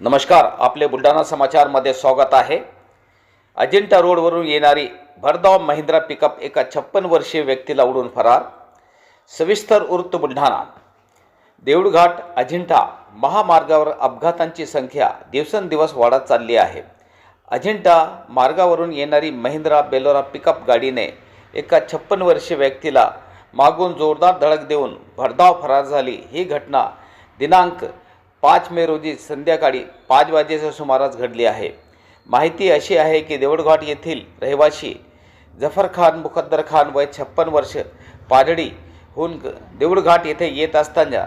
नमस्कार आपले बुलढाणा समाचारमध्ये स्वागत आहे. अजिंठा रोडवरून येणारी भरधाव महिंद्रा पिकअप एका छप्पन वर्षीय व्यक्तीला उडून फरार. सविस्तर वृत्त बुलढाणा. देऊळघाट अजिंठा महामार्गावर अपघातांची संख्या दिवसेंदिवस वाढत चालली आहे. अजिंठा मार्गावरून येणारी महिंद्रा बेलोरा पिकअप गाडीने एका छप्पन वर्षीय व्यक्तीला मागून जोरदार धडक देऊन भरधाव फरार झाली. ही घटना दिनांक पाच मे रोजी संध्याकाळी पाच वाजेच्या सुमारास घडली आहे. माहिती अशी आहे की देवळघाट येथील रहिवासी जफर खान मुखद्दर खान वय छप्पन वर्ष पाडळीहून ग- देऊळघाट येथे येत असताना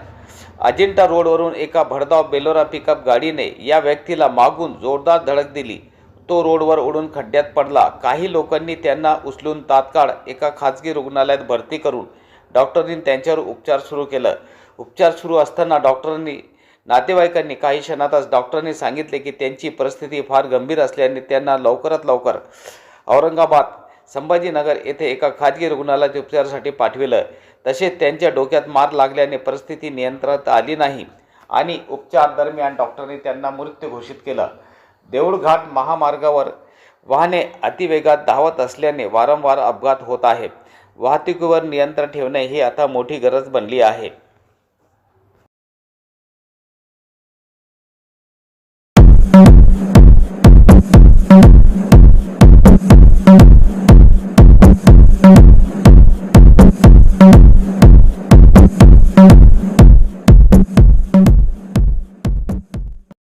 अजिंठा रोडवरून एका भरधाव बेलोरा पिकअप गाडीने या व्यक्तीला मागून जोरदार धडक दिली. तो रोडवर उडून खड्ड्यात पडला. काही लोकांनी त्यांना उचलून तात्काळ एका खाजगी रुग्णालयात भरती करून डॉक्टरांनी त्यांच्यावर उपचार सुरू केलं. उपचार सुरू असताना डॉक्टरांनी नातेवाईकांनी काही क्षणातच डॉक्टरांनी सांगितले की त्यांची परिस्थिती फार गंभीर असल्याने त्यांना लवकरात लवकर औरंगाबाद संभाजीनगर येथे एका खाजगी रुग्णालयात उपचारासाठी पाठविलं. तसेच त्यांच्या डोक्यात मार लागल्याने परिस्थिती नियंत्रणात आली नाही आणि उपचार दरम्यान डॉक्टरांनी त्यांना मृत्यू घोषित केलं. देऊळघाट महामार्गावर वाहने अतिवेगात धावत असल्याने वारंवार अपघात होत आहे. वाहतुकीवर नियंत्रण ठेवणे ही आता मोठी गरज बनली आहे. Thank you.